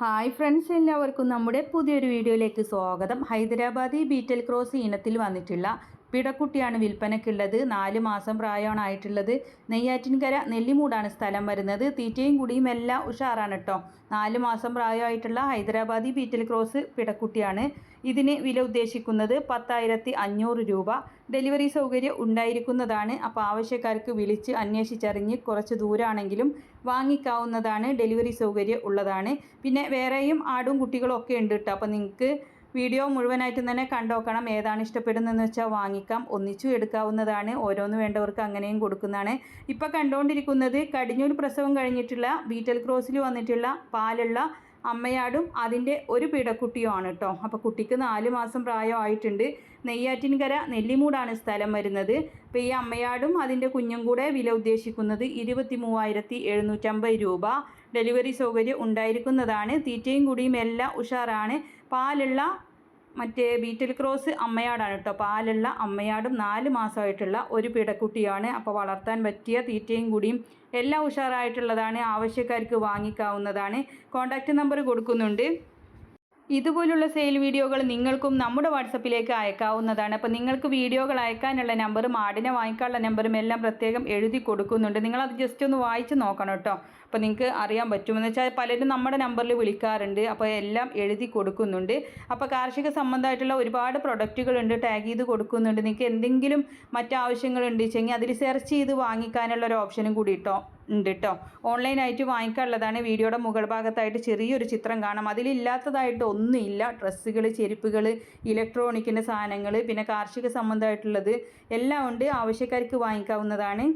Hi friends എല്ലാവർക്കും നമ്മുടെ പുതിയൊരു വീഡിയോയിലേക്ക് സ്വാഗതം. ഹൈദരാബാദി ബീറ്റൽ ക്രോസ് ഇനത്തിൽ വന്നിട്ടുള്ള പിടക്കുട്ടിയാണ് വിൽപ്പനയ്ക്കുള്ളത്. നാല് മാസം പ്രായമാണ് ആയിട്ടുള്ളത് നെയ്യാറ്റിൻകര നെല്ലിമൂടാണ് സ്ഥലം വരുന്നത്. തീറ്റയും കുടിയും എല്ലാം ഉഷാറാണ് കേട്ടോ നാല് മാസം പ്രായമായിട്ടുള്ള ഹൈദരാബാദി ബീറ്റൽ ക്രോസ് പിടക്കുട്ടിയാണ് ഇതിന് വില ഉദ്ദേശിക്കുന്നത് പത്തായിരത്തി അഞ്ഞൂറ് രൂപ. ഡെലിവറി സൗകര്യം ഉണ്ടായിരിക്കുന്നതാണ്. അപ്പോൾ ആവശ്യക്കാർക്ക് വിളിച്ച് അന്വേഷിച്ചറിഞ്ഞ് കുറച്ച് ദൂരാണെങ്കിലും വാങ്ങിക്കാവുന്നതാണ്. ഡെലിവറി സൗകര്യം ഉള്ളതാണ്. പിന്നെ വേറെയും ആടും കുട്ടികളും ഒക്കെ ഉണ്ട് കേട്ടോ അപ്പോൾ നിങ്ങൾക്ക് വീഡിയോ മുഴുവനായിട്ട് തന്നെ കണ്ടോക്കണം. ഏതാണ് ഇഷ്ടപ്പെടുന്നതെന്ന് വെച്ചാൽ വാങ്ങിക്കാം. ഒന്നിച്ചു എടുക്കാവുന്നതാണ്. ഓരോന്ന് വേണ്ടവർക്ക് അങ്ങനെയും കൊടുക്കുന്നതാണ്. ഇപ്പോൾ കണ്ടുകൊണ്ടിരിക്കുന്നത് കടിഞ്ഞൂർ പ്രസവം കഴിഞ്ഞിട്ടുള്ള ബീറ്റൽ ക്രോസിൽ വന്നിട്ടുള്ള പാലുള്ള അമ്മയാടും അതിന്റെ ഒരു പിടക്കുട്ടിയുമാണ് കേട്ടോ അപ്പോൾ കുട്ടിക്ക് നാല് മാസം പ്രായമായിട്ടുണ്ട്. നെയ്യാറ്റിൻകര നെല്ലിമൂടാണ് സ്ഥലം വരുന്നത്. അപ്പോൾ ഈ അമ്മയാടും അതിന്റെ കുഞ്ഞും കൂടെ വില ഉദ്ദേശിക്കുന്നത് ഇരുപത്തി മൂവായിരത്തി എഴുന്നൂറ്റമ്പത് രൂപ. ഡെലിവറി സൗകര്യം ഉണ്ടായിരിക്കുന്നതാണ്. തീറ്റയും കുടിയും എല്ലാം ഉഷാറാണ്. പാലുള്ള മറ്റേ ബീറ്റൽ ക്രോസ് അമ്മയാടാണ് കേട്ടോ. പാലുള്ള അമ്മയാടും നാല് മാസമായിട്ടുള്ള ഒരു പിടക്കുട്ടിയാണ് അപ്പോൾ വളർത്താൻ പറ്റിയ തീറ്റയും കൂടിയും എല്ലാം ഉഷാറായിട്ടുള്ളതാണ്. ആവശ്യക്കാർക്ക് വാങ്ങിക്കാവുന്നതാണ്. കോൺടാക്റ്റ് നമ്പർ കൊടുക്കുന്നുണ്ട്. ഇതുപോലുള്ള സെയിൽ വീഡിയോകൾ നിങ്ങൾക്കും നമ്മുടെ വാട്സപ്പിലേക്ക് അയക്കാവുന്നതാണ്. അപ്പോൾ നിങ്ങൾക്ക് വീഡിയോകൾ അയക്കാനുള്ള നമ്പറും ആടിനെ വാങ്ങിക്കാനുള്ള നമ്പറും എല്ലാം പ്രത്യേകം എഴുതി കൊടുക്കുന്നുണ്ട്. നിങ്ങളത് ജസ്റ്റ് ഒന്ന് വായിച്ച് നോക്കണം കേട്ടോ. അപ്പോൾ നിങ്ങൾക്ക് അറിയാൻ പറ്റുമെന്ന് വെച്ചാൽ പലരും നമ്മുടെ നമ്പറിൽ വിളിക്കാറുണ്ട്. അപ്പോൾ എല്ലാം എഴുതി കൊടുക്കുന്നുണ്ട്. അപ്പോൾ കാർഷിക സംബന്ധമായിട്ടുള്ള ഒരുപാട് പ്രൊഡക്റ്റുകളുണ്ട് ടാഗ് ചെയ്ത് കൊടുക്കുന്നുണ്ട്. നിങ്ങൾക്ക് എന്തെങ്കിലും മറ്റാവശ്യങ്ങളുണ്ട് വെച്ചെങ്കിൽ അതിൽ സെർച്ച് ചെയ്ത് വാങ്ങിക്കാനുള്ള ഒരു ഓപ്ഷനും കൂടി കേട്ടോ ഉണ്ട് കേട്ടോ ഓൺലൈനായിട്ട് വാങ്ങിക്കാനുള്ളതാണ് വീഡിയോയുടെ മുകൾ ഭാഗത്തായിട്ട് ചെറിയൊരു ചിത്രം കാണാം. അതിലില്ലാത്തതായിട്ട് ഒന്നുമില്ല. ഡ്രസ്സുകൾ ചെരുപ്പുകൾ ഇലക്ട്രോണിക്കിന്റെ സാധനങ്ങൾ പിന്നെ കാർഷിക സംബന്ധമായിട്ടുള്ളത് എല്ലാം ഉണ്ട്. ആവശ്യക്കാർക്ക് വാങ്ങിക്കാവുന്നതാണ്.